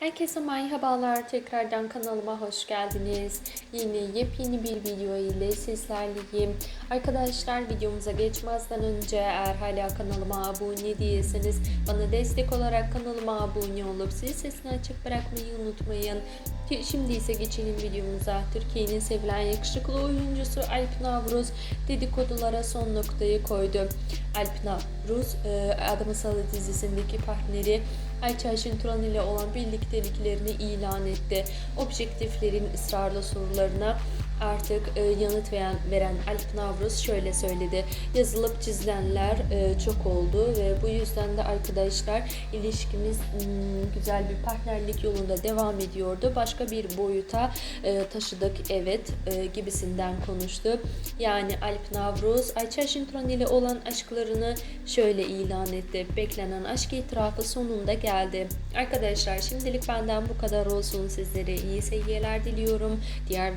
Herkese merhabalar. Tekrardan kanalıma hoş geldiniz. Yine yepyeni bir video ile sizlerleyim. Arkadaşlar videomuza geçmezden önce eğer hala kanalıma abone değilseniz bana destek olarak kanalıma abone olup zil sesini açık bırakmayı unutmayın. Şimdi ise geçelim videomuza. Türkiye'nin sevilen yakışıklı oyuncusu Alp Navruz dedikodulara son noktayı koydu. Alp Navruz e, Adam Masalı dizisindeki partneri Ayça Ayşin Turan ile olan birlikteliklerini ilan etti. Objektiflerin ısrarlı sorularına artık e, yanıt veren, veren Alp Navruz şöyle söyledi. Yazılıp çizilenler e, çok oldu ve bu yüzden de arkadaşlar ilişkimiz hmm, güzel bir partnerlik yolunda devam ediyordu. Başka bir boyuta e, taşıdık evet e, gibisinden konuştu. Yani Alp Navruz Ayça Ayşin Turan ile olan aşklarını şöyle ilan etti. Beklenen aşk itirafı sonunda geldi. Arkadaşlar şimdilik benden bu kadar olsun. Sizlere iyi seyirler diliyorum. Diğer